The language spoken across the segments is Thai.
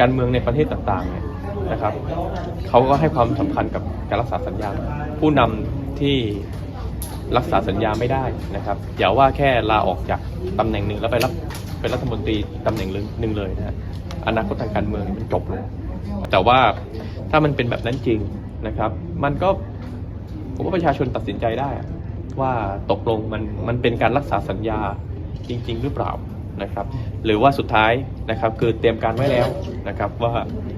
การเมืองในประเทศต่างๆนะครับเขาก็ให้ความสำคัญกับการรักษาสัญญา ผู้นำที่รักษาสัญญาไม่ได้นะครับอย่าว่าแค่ลาออกจากตำแหน่งหนึ่งแล้วไปรับเป็นรัฐมนตรีตำแหน่งหนึ่งเลยนะฮะอนาคตทางการเมืองมันจบลงแต่ว่าถ้ามันเป็นแบบนั้นจริงนะครับ มันก็ผมว่าประชาชนตัดสินใจได้ ว่าตกลงมันมันเป็นการรักษาสัญญาจริง ๆ หรือเปล่า นะครับหรือว่าสุดท้ายนะครับคือเตรียมการไว้แล้วนะครับว่า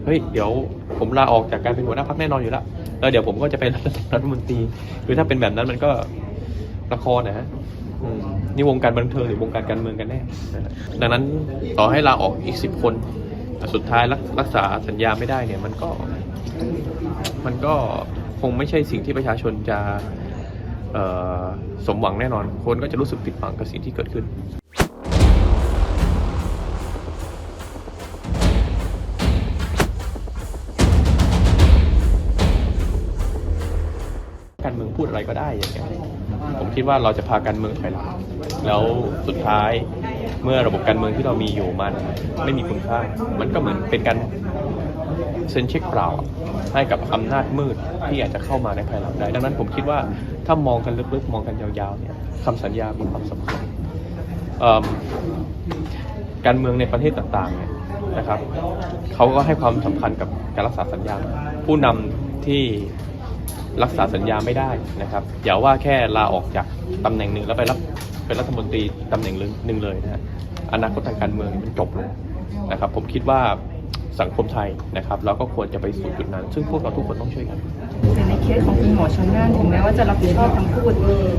เฮ้ยเดี๋ยวผมลาออกจากการเป็นหัวหน้าพรรคแน่นอนอยู่แล้วแล้วเดี๋ยวผมก็จะเป็นรัฐมนตรีคือถ้าเป็นแบบนั้นมันก็ละครนะฮะนี่วงการบันเทิงหรือวงการการเมืองกันแน่ดังนั้นต่อให้ลาออกอีกสิบคนสุดท้ายรักรักษาสัญญาไม่ได้เนี่ยมันก็มันก็คงไม่ใช่สิ่งที่ประชาชนจะสมหวังแน่นอน คนก็จะรู้สึกผิดหวังกับสิ่งที่เกิดขึ้น พูดอะไรก็ได้อย่างเงี้ยผมคิดว่าเราจะพาการเมืองถอยหลังแล้วสุดท้ายเมื่อระบบการเมืองที่เรามีอยู่มันไม่มีคุณค่า มันก็เหมือนเป็นการเซ็นเช็คเปล่าให้กับอำนาจมืดที่อาจจะเข้ามาในภายหลังได้ ดังนั้นผมคิดว่าถ้ามองกันลึกๆ มองกันยาวๆเนี่ยคำสัญญามีความสำคัญการเมืองในประเทศต่างๆเนี่ยนะครับเขาก็ให้ความสำคัญกับการรักษาสัญญา ผู้นำที่ รักษาสัญญาไม่ได้นะครับอย่าว่าแค่ลาออกจากตำแหน่งหนึ่งแล้วไปรับเป็นรัฐมนตรีตำแหน่งหนึ่งเลยนะฮะอนาคตทางการเมืองมันจบลงนะครับ ผมคิดว่าสังคมไทยนะครับเราก็ควรจะไปสู่จุดนั้น ซึ่งพวกเราทุกคนต้องช่วยกันแต่ในเคสของคุณหมอชนน่านถึงแม้ว่าจะรับผิดชอบคำพูด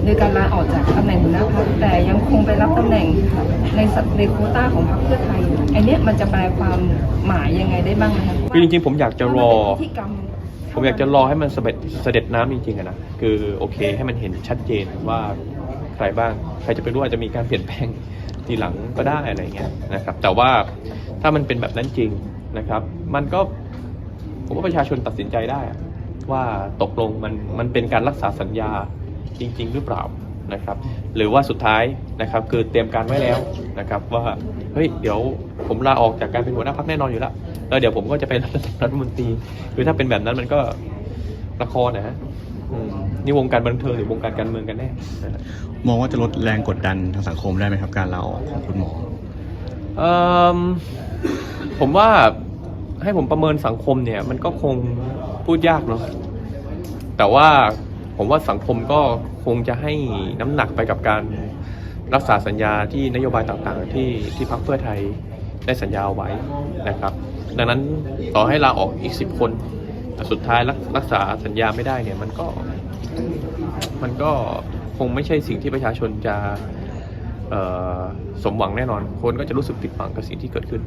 โดยการลาออกจากตำแหน่งหัวหน้าพักแต่ยังคงไปรับตำแหน่งในสัดในโควต้าของพรรคเพื่อไทยอันเนี้ยมันจะแปลความหมายยังไงได้บ้างไหมคะคือจริงๆผมอยากจะรอว่ามันเป็นพิธีกรรม ผมอยากจะรอให้มันเสด็จเสด็จน้ำจริงๆอะนะคือโอเคให้มันเห็นชัดเจนว่าใครบ้าง ใครจะไปรู้อาจจะมีการเปลี่ยนแปลงทีหลังก็ได้อะไรเงี้ยนะครับแต่ว่าถ้ามันเป็นแบบนั้นจริงนะครับ มันก็ผมว่าประชาชนตัดสินใจได้อะว่าตกลงมันมันเป็นการรักษาสัญญาจริง ๆ หรือเปล่านะครับ หรือว่าสุดท้ายนะครับคือเตรียมการไว้แล้วนะครับ ว่าเฮ้ยเดี๋ยวผมลาออกจากการเป็นหัวหน้าพรรคแน่นอนอยู่แล้ว แล้วเดี๋ยวผมก็จะเป็นรัฐมนตรีคือถ้าเป็นแบบนั้นมันก็ละครนะฮะอืมนี่วงการบันเทิงหรือวงการการเมืองกันแน่นะฮะมองว่าจะลดแรงกดดันทางสังคมได้ไหมครับ การลาออกของคุณหมอ เอิ่มผมว่าให้ผมประเมินสังคมเนี่ย มันก็คงพูดยากเนาะแต่ว่าผมว่าสังคมก็คงจะให้น้ำหนักไปกับการรักษาสัญญาที่นโยบายต่างๆ ที่ที่พรรคเพื่อไทย ได้สัญญาเอาไว้นะครับ ดังนั้นต่อให้ลาออกอีกสิบคนแต่สุดท้ายรักรักษาสัญญาไม่ได้เนี่ยมันก็มันก็คงไม่ใช่สิ่งที่ประชาชนจะสมหวังแน่นอน คนก็จะรู้สึกผิดหวังกับสิ่งที่เกิดขึ้น